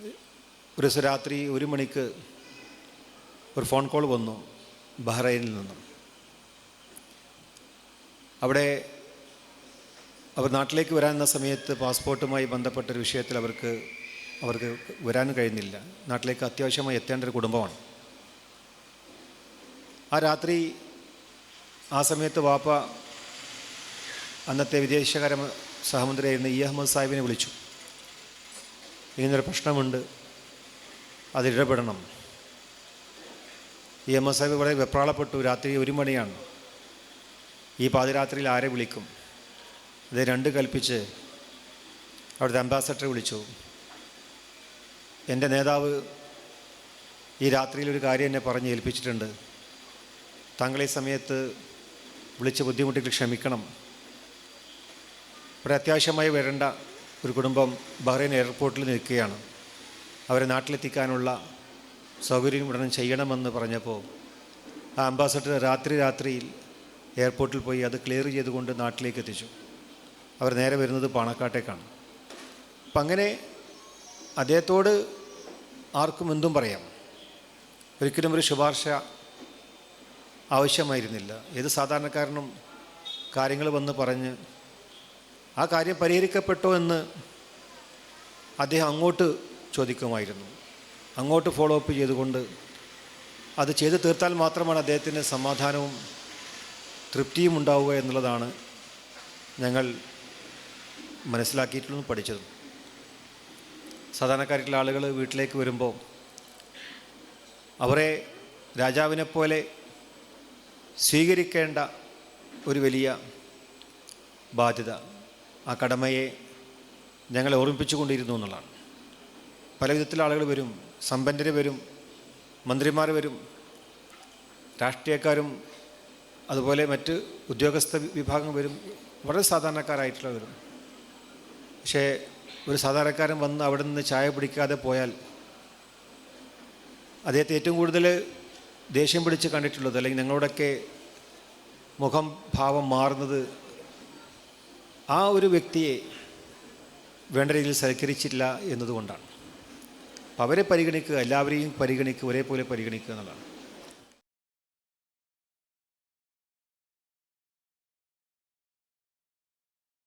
ഒരു ദിവസം രാത്രി ഒരു മണിക്ക് ഒരു ഫോൺ കോൾ വന്നു ബഹ്റൈനിൽ നിന്നും. അവിടെ അവർ നാട്ടിലേക്ക് വരാനെന്ന സമയത്ത് പാസ്പോർട്ടുമായി ബന്ധപ്പെട്ടൊരു വിഷയത്തിൽ അവർക്ക് അവർക്ക് വരാൻ കഴിയുന്നില്ല നാട്ടിലേക്ക് അത്യാവശ്യമായി എത്തേണ്ട ഒരു കുടുംബമാണ്. ആ രാത്രി ആ സമയത്ത് വാപ്പ അന്നത്തെ വിദേശകാര്യ സഹമന്ത്രിയായിരുന്ന ഇ അഹമ്മദ് സാഹിബിനെ വിളിച്ചു. ഇങ്ങനൊരു പ്രശ്നമുണ്ട്. അതിടപെടണം. ഈ എം എസ് സാഹിബ് വളരെ വെപ്രാളപ്പെട്ടു. രാത്രി ഒരു മണിയാണ്. ഈ പാതിരാത്രിയിൽ ആരെ വിളിക്കും? ഇത് രണ്ട് കൽപ്പിച്ച് അവിടുത്തെ അംബാസഡറെ വിളിച്ചു. എന്റെ നേതാവ് ഈ രാത്രിയിൽ ഒരു കാര്യം എന്നെ പറഞ്ഞ് ഏൽപ്പിച്ചിട്ടുണ്ട്. താങ്കൾ ഈ സമയത്ത് വിളിച്ച് ബുദ്ധിമുട്ടിൽ ക്ഷമിക്കണം. ഇവിടെ അത്യാവശ്യമായി വരേണ്ട ഒരു കുടുംബം ബഹ്റൈൻ എയർപോർട്ടിൽ നിൽക്കുകയാണ്. അവരെ നാട്ടിലെത്തിക്കാനുള്ള സൗകര്യം ഉടനെ ചെയ്യണമെന്ന് പറഞ്ഞപ്പോൾ ആ അംബാസഡർ രാത്രി രാത്രിയിൽ എയർപോർട്ടിൽ പോയി അത് ക്ലിയർ ചെയ്തുകൊണ്ട് നാട്ടിലേക്ക് എത്തിച്ചു. അവർ നേരെ വരുന്നത് പാണക്കാട്ടേക്കാണ്. അപ്പം അങ്ങനെ അദ്ദേഹത്തോട് ആർക്കും എന്തും പറയാം. ഒരിക്കലും ഒരു ശുപാർശ ആവശ്യമായിരുന്നില്ല. ഏത് സാധാരണക്കാരനും കാര്യങ്ങൾ വന്ന് പറഞ്ഞ് ആ കാര്യം പരിഹരിക്കപ്പെട്ടോ എന്ന് അദ്ദേഹം അങ്ങോട്ട് ചോദിക്കുമായിരുന്നു. അങ്ങോട്ട് ഫോളോ അപ്പ് ചെയ്തുകൊണ്ട് അത് ചെയ്ത് തീർത്താൽ മാത്രമാണ് അദ്ദേഹത്തിന് സമാധാനവും തൃപ്തിയും ഉണ്ടാവുക എന്നുള്ളതാണ് ഞങ്ങൾ മനസ്സിലാക്കിയിട്ടുള്ളതും പഠിച്ചതും. സാധാരണക്കാരായിട്ടുള്ള ആളുകൾ വീട്ടിലേക്ക് വരുമ്പോൾ അവരെ രാജാവിനെപ്പോലെ സ്വീകരിക്കേണ്ട ഒരു വലിയ ബാധ്യത ആ കടമയെ ഞങ്ങളെ ഓർമ്മിപ്പിച്ചുകൊണ്ടിരുന്നു എന്നുള്ളതാണ്. പല വിധത്തിൽ ആളുകൾ വരും സമ്പന്നർ വരും മന്ത്രിമാർ വരും രാഷ്ട്രീയക്കാരും അതുപോലെ മറ്റ് ഉദ്യോഗസ്ഥ വിഭാഗം വരും വളരെ സാധാരണക്കാരായിട്ടുള്ള വരും. പക്ഷേ ഒരു സാധാരണക്കാരൻ വന്ന് അവിടെ നിന്ന് ചായ പിടിക്കാതെ പോയാൽ അദ്ദേഹത്തെ ഏറ്റവും കൂടുതൽ ദേഷ്യം പിടിച്ച് കണ്ടിട്ടുള്ളത് അല്ലെങ്കിൽ ഞങ്ങളോടൊക്കെ മുഖം ഭാവം മാറുന്നത് ആ ഒരു വ്യക്തിയെ വേണ്ട രീതിയിൽ സൽക്കരിച്ചില്ല എന്നതുകൊണ്ടാണ്. അവരെ പരിഗണിക്കുക എല്ലാവരെയും പരിഗണിക്കുക ഒരേപോലെ പരിഗണിക്കുക എന്നുള്ളതാണ്.